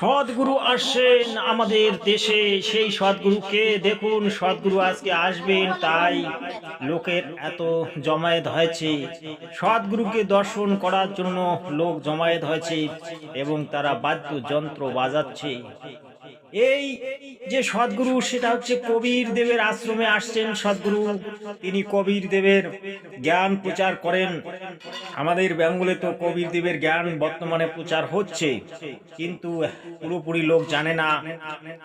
সদ্গুরু আসেন আমাদের দেশে। সেই সদ্গুরুকে দেখুন, সদ্গুরু আজকে আসবেন তাই লোকের এত জমায়েত হয়েছে। সদ্গুরুকে দর্শন করার জন্য লোক জমায়েত হয়েছে এবং তারা বাদ্যযন্ত্র বাজাচ্ছে। এই যে সদ্গুরু, সেটা হচ্ছে কবির দেবের আশ্রমে আসছেন সদ্গুরু। তিনি কবির দেবের জ্ঞান প্রচার করেন। আমাদের বেঙ্গলে তো কবির দেবের জ্ঞান বর্তমানে প্রচার হচ্ছে। কিন্তু পুরোপুরি লোক জানে না।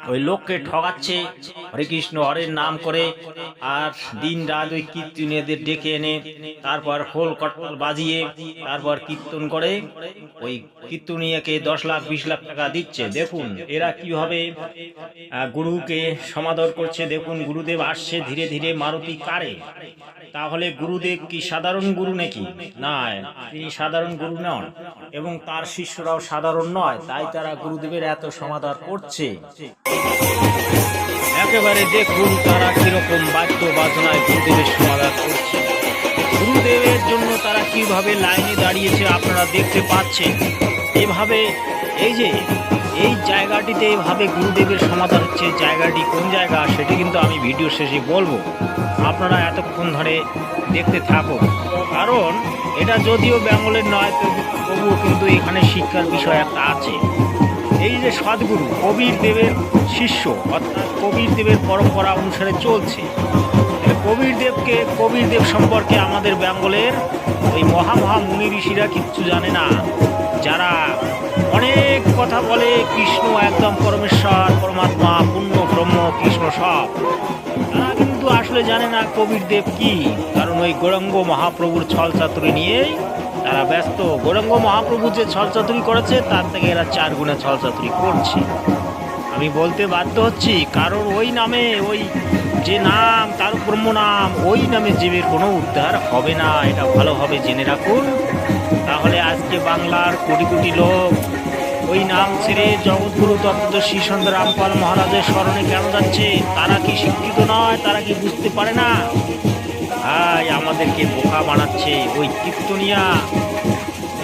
ওই লোককে ঠগাচ্ছে। হরে কৃষ্ণ, হরের নাম করে। আর দিন রাত ওই কীর্তনীয়দের ডেকে এনে তারপর হোল কট্টল বাজিয়ে তারপর কীর্তন করে। ওই কীর্তনীয়কে দশ লাখ, বিশ লাখ টাকা দিচ্ছে। দেখুন, এরা কীভাবে গুরুকে সমাদর করছে, দেখুন, গুরুদেব আসছে ধীরে ধীরে, মারুতি কারে? তাহলে গুরুদেব কি সাধারণ গুরু নাকি? না তিনি সাধারণ গুরু নন, এবং তার শিষ্যরাও সাধারণ নয়, তাই তারা গুরুদেবের এত সমাদর করছে। একেবারে দেখুন তারা কীরকম বাদ্য বাজনায় গুরুদেবের সমাদর করছে। গুরুদেবের জন্য তারা কীভাবে লাইনে দাঁড়িয়েছে আপনারা দেখতে পাচ্ছেন। এভাবে এই যে এই জায়গাটিতে এভাবে গুরুদেবের সমাধান হচ্ছে, জায়গাটি কোন জায়গা, সেটি কিন্তু আমি ভিডিও শেষে বলব। আপনারা এতক্ষণ ধরে দেখতে থাকুন। কারণ এটা যদিও বেঙ্গলের নয়, তবু- তবুও কিন্তু এখানে শিক্ষার বিষয় একটা আছে। এই যে সদ্গুরু, কবির দেবের শিষ্য, অর্থাৎ কবির দেবের পরম্পরা অনুসারে চলছে। কবির দেবকে, কবির দেব সম্পর্কে আমাদের বেঙ্গলের ওই মহা মহা মুনি ঋষিরা কিচ্ছু জানে না। যারা অনেক কথা বলে কৃষ্ণ একদম পরমেশ্বর, পরমাত্মা পূর্ণ ব্রহ্ম, কৃষ্ণ সব। তারা কিন্তু আসলে জানে না কবির দেব কি। কারণ ওই গৌরাঙ্গ মহাপ্রভুর ছল চাতুরি নিয়েই তারা ব্যস্ত। গৌরাঙ্গ মহাপ্রভু যে ছল চাতুরি করেছে, তার থেকে এরা চার গুণে ছল চাতুরি করছে। আমি বলতে বাধ্য হচ্ছি কারণ ওই নামে, ওই যে নাম, তার ব্রহ্ম নাম, ওই নামে জীবের কোনো উদ্ধার হবে না। এটা ভালোভাবে জেনে রাখুন। তাহলে আজকে বাংলার কোটি কোটি লোক ওই নাম ছেড়ে জগৎগুরু তত্ত্বদর্শী সন্ত রামপাল মহারাজের স্মরণে কেন যাচ্ছে? তারা কি শিক্ষিত নয়? তারা কি বুঝতে পারে না? ভাই আমাদেরকে বোকা বানাচ্ছে ওই কীর্তনিয়া।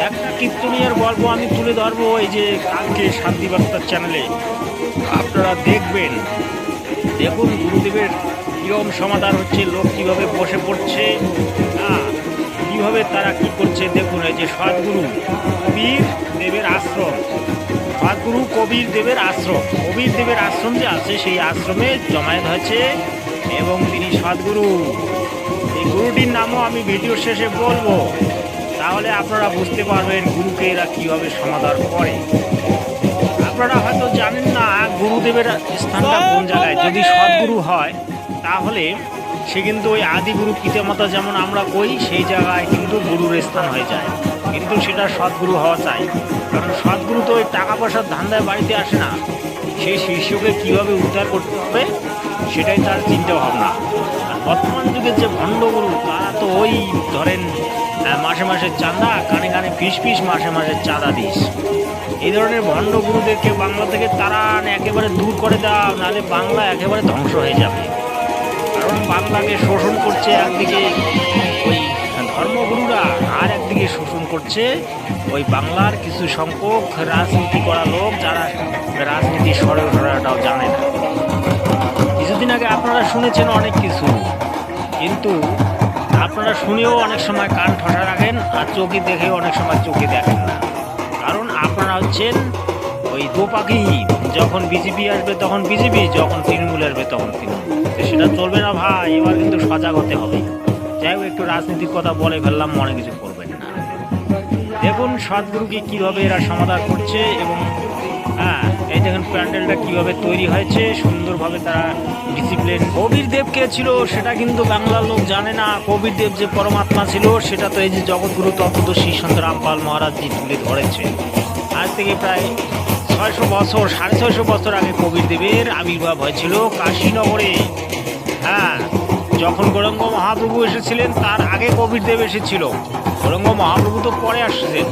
একটা কীর্তনিয়ার গল্প আমি তুলে ধরবো এই যে কালকে শান্তিবার্তার চ্যানেলে আপনারা দেখবেন। দেখুন, গুরুদেবের কিরম সমাধান হচ্ছে, লোক কীভাবে বসে পড়ছে। হ্যাঁ কীভাবে তারা কি করছে দেখুন, এই যে সদ্গুরু কবির দেবের আশ্রম। সদ্গুরু কবির দেবের আশ্রম। কবির দেবের আশ্রম যে আছে, সেই আশ্রমে জমায়েত হয়েছে এবং তিনি সদ্গুরু। এই গুরুটির নামও আমি ভিডিও শেষে বলব। তাহলে আপনারা বুঝতে পারবেন গুরুকে এরা কীভাবে সমাধান করে। আপনারা হয়তো জানেন না গুরুদেবের স্থানটা কোন জায়গায়। যদি সদ্গুরু হয়, তাহলে সে কিন্তু ওই আদিগুরু পিতামাতা যেমন আমরা কই, সেই জায়গায় কিন্তু গুরুর স্থান হয়ে যায়। কিন্তু সেটা সদ্গুরু হওয়া চাই। কারণ সদ্গুরু তো ওই টাকা পয়সার ধান্দায় বাড়িতে আসে না। সেই শিষ্যকে কীভাবে উদ্ধার করতে হবে, সেটাই তার চিন্তা ভাবনা। আর বর্তমান যুগের যে ভণ্ডগুরু, তারা তো ওই ধরেন মাসে মাসে চাঁদা, কানে কানে ফিস ফিস মাসে মাসে চাঁদা দিস। এই ধরনের ভণ্ড গুরুদেরকে বাংলা থেকে তারা একেবারে দূর করে দাও, নাহলে বাংলা একেবারে ধ্বংস হয়ে যাবে। বাংলাকে শোষণ করছে একদিকে ওই ধর্মগুরুরা, আর একদিকে শোষণ করছে ওই বাংলার কিছু সংখ্যক রাজনীতি করা লোক যারা রাজনীতি সরে ওঠাটাও জানে না। কিছুদিন আগে আপনারা শুনেছেন অনেক কিছু, কিন্তু আপনারা শুনেও অনেক সময় কান ঠসা রাখেন আর চোখে দেখেও অনেক সময় চোখে দেখেন না। কারণ আপনারা হচ্ছেন ওই দোপাকি যখন বিজেপি আসবে তখন বিজেপি, যখন তৃণমূল আসবে তখন তৃণমূল। সেটা চলবে না ভাই, এবার কিন্তু সজাগ হতে হবে। যাই হোক, একটু রাজনীতির কথা বলে ফেললাম, মনে কিছু করবেন না। দেখুন সদ্গুরুকে কীভাবে এরা সমাধান করছে এবং হ্যাঁ এই দেখুন প্যান্ডেলটা কীভাবে তৈরি হয়েছে, সুন্দরভাবে তারা ডিসিপ্লিন কবির দেব কে ছিল, সেটা কিন্তু বাংলার লোক জানে না। কবির দেব যে পরমাত্মা ছিল, সেটা তো এই যে জগৎগুরু তত্ত্বদর্শী সন্ত রামপাল মহারাজজি তুলে ধরেছে। আজ থেকে প্রায় ছয়শো বছর, সাড়ে ছয়শো বছর আগে কবির দেবের আবির্ভাব হয়েছিল কাশীনগরে। হ্যাঁ যখন গৌরঙ্গ মহাপ্রভু এসেছিলেন, তার আগে কবির দেব এসেছিল। গৌরঙ্গ মহাপ্রভু তো পরে আসছেন।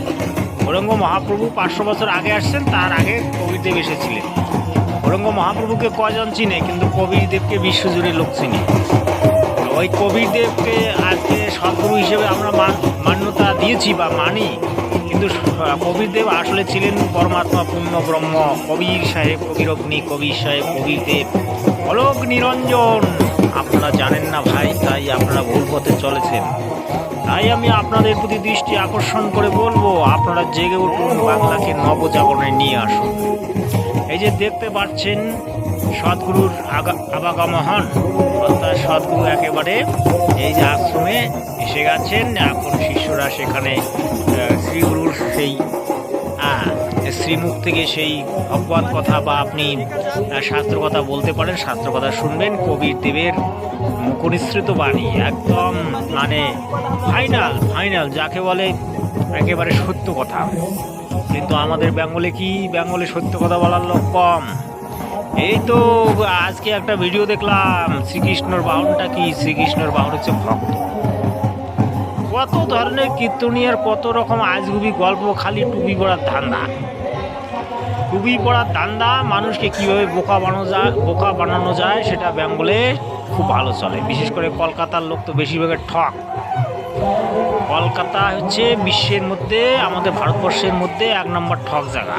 গৌরঙ্গ মহাপ্রভু পাঁচশো বছর আগে আসছেন, তার আগে কবির দেব এসেছিলেন। গৌরঙ্গ মহাপ্রভুকে কজন চিনে, কিন্তু কবির দেবকে বিশ্বজুড়ে লোক চিনে। ওই কবির দেবকে আজকে সদ্গুরু হিসেবে আমরা মান- মান্যতা দিয়েছি বা মানি। কিন্তু কবিরদেব আসলে ছিলেন পরমাত্মা পূর্ণ ব্রহ্ম, কবির সাহেব, কবির অগ্নি, কবির সাহেব, কবিরদেব, অলোক নিরঞ্জন। আপনারা জানেন না ভাই, তাই আপনারা ভুল পথে চলেছেন। তাই আমি আপনাদের প্রতি দৃষ্টি আকর্ষণ করে বলব, আপনারা জেগে উঠুন, বাংলাকে নবজাগরণে নিয়ে আসুন। এই যে দেখতে পাচ্ছেন, সদ্গুরুর আবাগমহন অর্থাৎ সদ্গুরু একেবারে এই যে আশ্রমে এসে গেছেন, এখন শিষ্যরা সেখানে শ্রীগুরুর সেই শ্রীমুখ থেকে সেই অপবাদ কথা বা আপনি শাস্ত্র কথা বলতে পারেন শাস্ত্র কথা শুনবেন, কবির দেবের মুখনিসৃত বাণী, একদম মানে ফাইনাল ফাইনাল যাকে বলে একেবারে সত্য কথা। কিন্তু আমাদের বেঙ্গলে কি? বেঙ্গলে সত্য কথা বলার লোক কম। এই তো আজকে একটা ভিডিও দেখলাম, শ্রীকৃষ্ণর বাহনটা কি? শ্রীকৃষ্ণর বাহন হচ্ছে ভক্ত। কত ধরনের কীর্তনিয়ার কত রকম আজগুবি গল্প খালি টুপি পড়ার ধান্দা। টুপি পড়ার ধান্দা মানুষকে কীভাবে বোকা বানানো যায় বোকা বানানো যায় সেটা বেঙ্গলে খুব ভালো চলে। বিশেষ করে কলকাতার লোক তো বেশিরভাগের ঠক। কলকাতা হচ্ছে বিশ্বের মধ্যে আমাদের ভারতবর্ষের মধ্যে এক নম্বর ঠক জায়গা।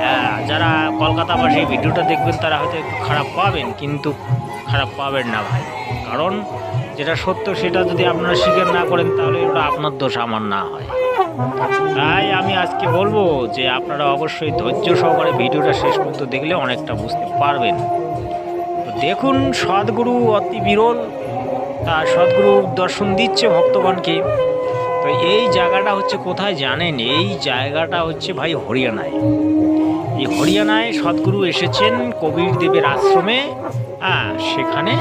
হ্যাঁ, যারা কলকাতাবাসী ভিডিওটা দেখবেন তারা হয়তো একটু খারাপ পাবেন কিন্তু খারাপ পাবেন না ভাই। কারণ যেটা সত্য সেটা যদি আপনারা স্বীকার না করেন, তাহলে ওটা আপনার দোষ, আমার না হয়। তাই আমি আজকে বলব যে আপনারা অবশ্যই ধৈর্য সহকারে ভিডিওটা শেষ পর্যন্ত দেখলে অনেকটা বুঝতে পারবেন। তো দেখুন, সদ্গুরু অতি বিরল, তার সদ্গুরু দর্শন দিচ্ছে ভক্তগণকে। তো এই জায়গাটা হচ্ছে কোথায় জানেন? এই জায়গাটা হচ্ছে ভাই হরিয়ানায়। এই হরিয়ানায় সদ্গুরু এসেছেন কবির দেবের আশ্রমে। হ্যাঁ সেখানে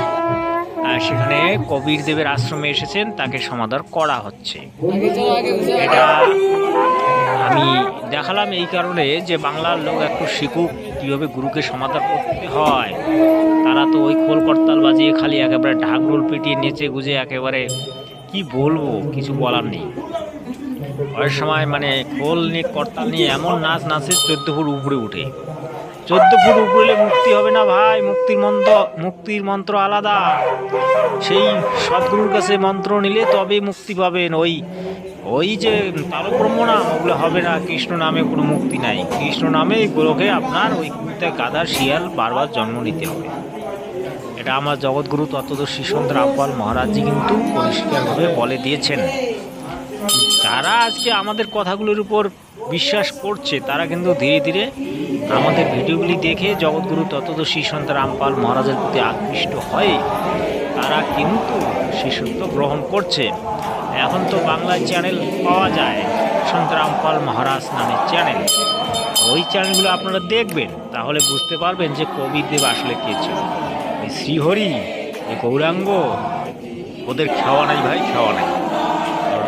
সেখানে কবির দেবের আশ্রমে এসেছেন, তাকে সমাদর করা হচ্ছে। এটা আমি দেখালাম এই কারণে যে বাংলার লোক একটু শিখুক কীভাবে গুরুকে সমাদর করতে হয়। তারা তো ওই খোল করতাল বাজিয়ে খালি একেবারে ঢাক ঢাকঢোল পিটিয়ে নেচে গুজে একেবারে কি বলব, কিছু বলার নেই। ওই সময় মানে খোল নিয়ে, করতাল নিয়ে এমন নাচ নাচে চোদ্দ ফুট উপরে উঠে। চোদ্দ ফুট উপরে মুক্তি হবে না ভাই, মুক্তির মন্ত্র মুক্তির মন্ত্র আলাদা। সেই সদ্গুরুর কাছে মন্ত্র নিলে তবেই মুক্তি পাবেন। ওই ওই যে তারব্রহ্ম নাম, ওগুলো হবে না। কৃষ্ণ নামে কোনো মুক্তি নাই। কৃষ্ণ নামে গোলকে আপনার ওই কুত্তে গাধার শিয়াল বারবার জন্ম নিতে হবে। এটা আমার জগৎগুরু তত্ত্বদর্শী সুন্দর আব্বাল মহারাজজি কিন্তু পরিষ্কারভাবে বলে দিয়েছেন। যারা আজকে আমাদের কথাগুলোর উপর বিশ্বাস করছে, তারা কিন্তু ধীরে ধীরে আমাদের ভিডিওগুলি দেখে জগৎগুরু তত্ত্বদর্শী সন্ত রামপাল মহারাজের প্রতি আকৃষ্ট হয়ে তারা কিন্তু শিশুত্ব গ্রহণ করছে। এখন তো বাংলায় চ্যানেল পাওয়া যায়, সন্ত রামপাল মহারাজ নামের চ্যানেল ওই চ্যানেলগুলো আপনারা দেখবেন, তাহলে বুঝতে পারবেন যে কবিরদেব আসলে কে ছিল। এই শ্রীহরি গৌরাঙ্গ, ওদের খাওয়া নাই ভাই, খাওয়া নাই।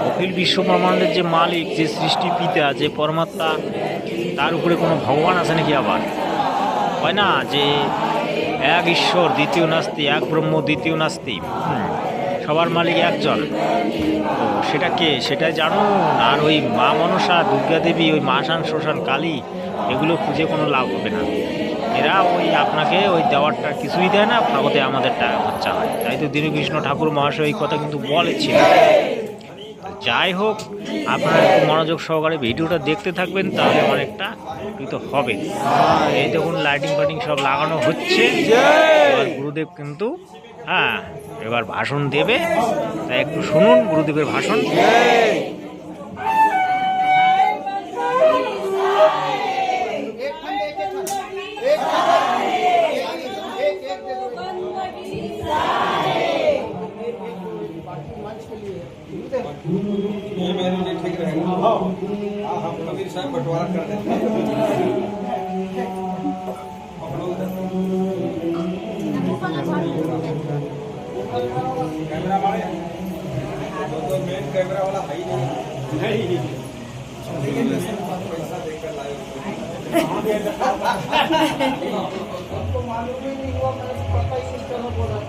অখিল বিশ্ব ব্রহ্মাণ্ডের যে মালিক, যে সৃষ্টি পিতা, যে পরমাত্মা, তার উপরে কোনো ভগবান আছে নাকি আবার? হয় না যে এক ঈশ্বর, দ্বিতীয় নাস্তি, এক ব্রহ্ম, দ্বিতীয় নাস্তি? সবার মালিক একজন। তো সেটা কে? সেটাই জানুন আর ওই মা মনসা, দুর্গা দেবী, ওই মাসান শ্মশান কালী, এগুলো খুঁজে কোনো লাভ হবে না। এরা ওই আপনাকে ওই দেওয়ারটা কিছুই দেয় না, ভাগতে আমাদের টাকা খরচা হয় তাই তো দীনকৃষ্ণ ঠাকুর মহাশয় এই কথা কিন্তু বলেছিলেন যাই হোক, আপনারা একটু মনোযোগ সহকারে ভিডিওটা দেখতে থাকবেন, তাহলে অনেকটা কিন্তু হবে। এই দেখুন লাইটিং ফাইটিং সব লাগানো হচ্ছে। এবার গুরুদেব কিন্তু হ্যাঁ এবার ভাষণ দেবে। তাই একটু শুনুন, গুরুদেবের ভাষণ। ये मेरे ठीक रहेगा हाँ कबीर साहब बंटवारा कर देते कैमरा वाले तो तो मेन कैमरा वाला है ही नहीं लेकिन पैसा देकर लाए मालूम ही नहीं हुआ पता ही। सिस्टम बोला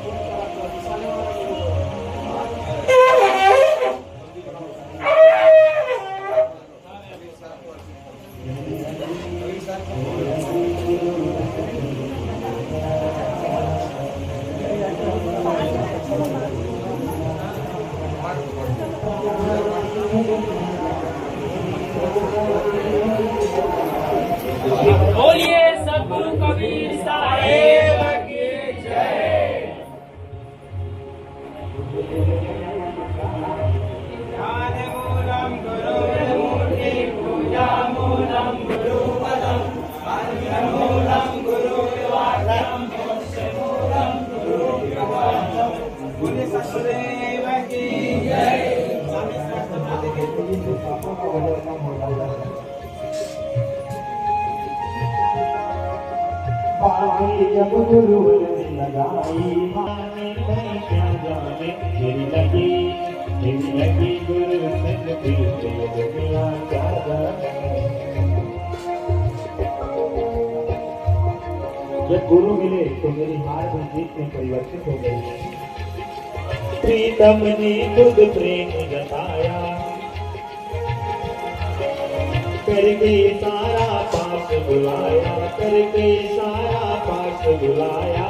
जब गुरु मिले तो मेरी हार में जीत में परिवर्तित हो गई। प्रीतम ने खुद प्रेम जताया। करके सारा पास बुलाया, करके सारा पास बुलाया।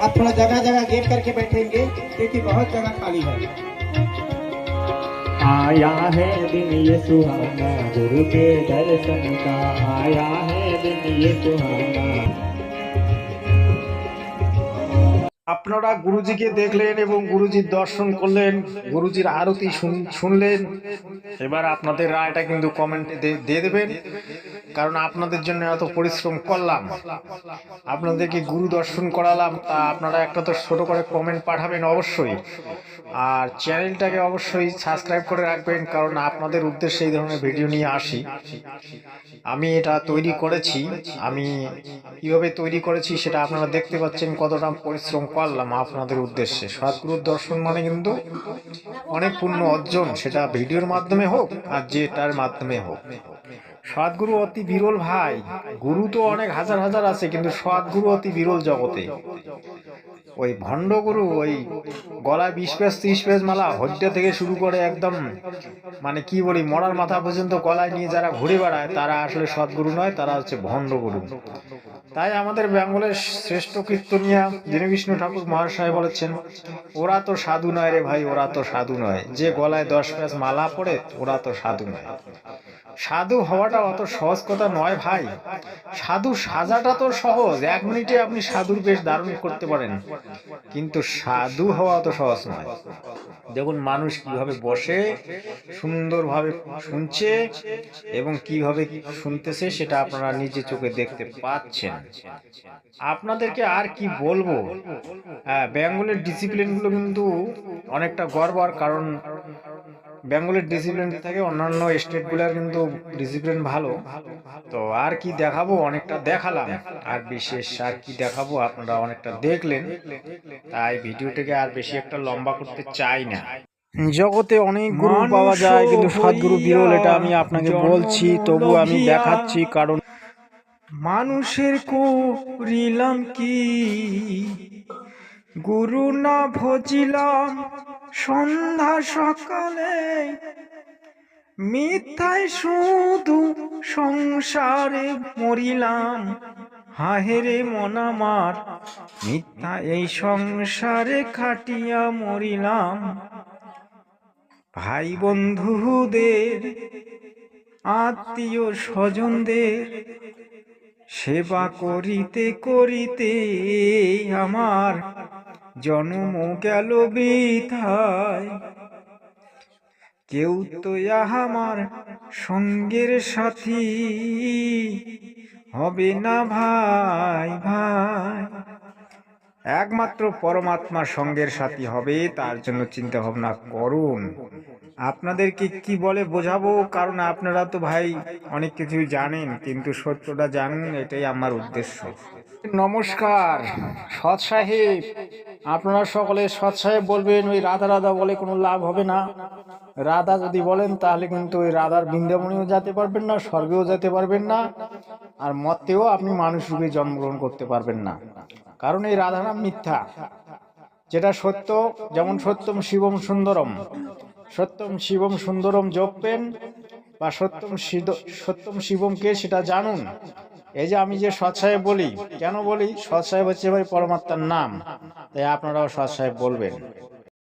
आप थोड़ा जगह जगह गेप करके बैठेंगे क्योंकि बहुत जगह खाली है आया है दिन ये सुहाना गुरु के दर्शन का आया है दिन ये सुहाना আপনারা গুরুজিকে দেখলেন এবং গুরুজির দর্শন করলেন গুরুজির আরতি শুন- শুনলেন এবার আপনাদের রায়টা কিন্তু কমেন্টে দে- দিয়ে দেবেন কারণ আপনাদের জন্য এত পরিশ্রম করলাম। আপনাদেরকে গুরু দর্শন করালাম, তা আপনারা একটা তো ছোট করে কমেন্ট পাঠাবেন অবশ্যই। আর চ্যানেলটাকে অবশ্যই সাবস্ক্রাইব করে রাখবেন, কারণ আপনাদের উদ্দেশ্যে এই ধরনের ভিডিও নিয়ে আসি। আমি এটা তৈরি করেছি, আমি কীভাবে তৈরি করেছি সেটা আপনারা দেখতে পাচ্ছেন, কতটা পরিশ্রম করলাম আপনাদের উদ্দেশ্যে। সৎগুরুর দর্শন মানে কিন্তু অনেক পূর্ণ অর্জন, সেটা ভিডিওর মাধ্যমে হোক আর যেটার মাধ্যমে হোক। সৎগুরু অতি বিরল ভাই। গুরু তো অনেক হাজার হাজার আছে, কিন্তু সৎগুরু অতি বিরল জগতে। ওই ভণ্ড গুরু, ওই গলায় বিশ পেজ, ত্রিশ পেজ মালা হড্ডে থেকে শুরু করে একদম মানে কি বলি, মরার মাথা পর্যন্ত গলায় নিয়ে যারা ঘুরে বেড়ায়, তারা আসলে সৎগুরু নয়, তারা হচ্ছে ভণ্ড গুরু। তাই আমাদের বেঙ্গলের শ্রেষ্ঠ কীর্তনিয়া দীনবিষ্ণু ঠাকুর মহাশয় বলেছেন, ওরা তো সাধু নয় রে ভাই, ওরা তো সাধু নয়। যে গলায় দশ পেজ মালা পড়ে, ওরা তো সাধু নয়। সাধু হওয়াটা অত সহজ কথা নয় ভাই। সাধু সাজাটা তো সহজ, এক মিনিটে আপনি সাধুর বেশ ধারণ করতে পারেন। কিন্তু সাধু হওয়া অত সহজ নয়। দেখুন, মানুষ কীভাবে বসে, সুন্দরভাবে শুনছে এবং কীভাবে শুনতেছে সেটা আপনারা নিজে চোখে দেখতে পাচ্ছেন। আপনাদেরকে আর কি বলব? হ্যাঁ বেঙ্গলের ডিসিপ্লিনগুলো কিন্তু অনেকটা গর্বার কারণ বেঙ্গলের ডিসিপ্লিন থেকে, অন্যান্য স্টেটগুলোর কিন্তু ডিসিপ্লিন ভালো। তো আর কি দেখাবো? অনেকটা দেখালাম। আর বিশেষ আর কি দেখাবো? আপনারা অনেকটা দেখলেন। তাই ভিডিওটাকে আর বেশি একটা লম্বা করতে চাই না। জগতে অনেক গুরু পাওয়া যায়, কিন্তু সদ্গুরু বিরল এটা আমি আপনাকে বলছি, তবু আমি দেখাচ্ছি, কারণ মানুষের করিলাম কি? গুরু না ভজিলাম সন্ধ্যা সকালে মিথ্যায় শুধু সংসারে মরিলাম। হাহেরে মন আমার, মিথ্যা এই সংসারে খাটিয়া মরিলাম। ভাই বন্ধুদের আত্মীয় স্বজনদের সেবা করিতে করিতে আমার জন্ম গেল বৃথায়। কেউ তো আমার সঙ্গের সাথী হবে না ভাই ভাই। একমাত্র পরমাত্মা সঙ্গের সাথী হবে, তার জন্য চিন্তা ভাবনা করুন। আপনাদেরকে কি বলে বোঝাবো? কারণ আপনারা তো ভাই অনেক কিছু জানেন, কিন্তু সত্যটা জানুন, এটাই আমার উদ্দেশ্য। নমস্কার। সৎ সাহেব, আপনারা সকলে সৎ সাহেব বলবেন, ওই রাধা রাধা বলে কোনো লাভ হবে না। রাধা যদি বলেন, তাহলে কিন্তু ওই রাধার বৃন্দাবনেও যেতে পারবেন না, স্বর্গেও যেতে পারবেন না, আর মতেও আপনি মানুষ রূপে জন্মগ্রহণ করতে পারবেন না। কারণ এই রাধা নাম মিথ্যা। যেটা সত্য, যেমন সত্যম শিবম সুন্দরম। সত্যম শিবম সুন্দরম জপবেন, বা সত্যম সত্যম শিবমকে সেটা জানুন। এই যে আমি যে সৎ সাহেব বলি, কেন বলি? সৎ সাহেব হচ্ছে ভাই পরমাত্মার নাম। তাই আপনারাও সৎ সাহেব বলবেন।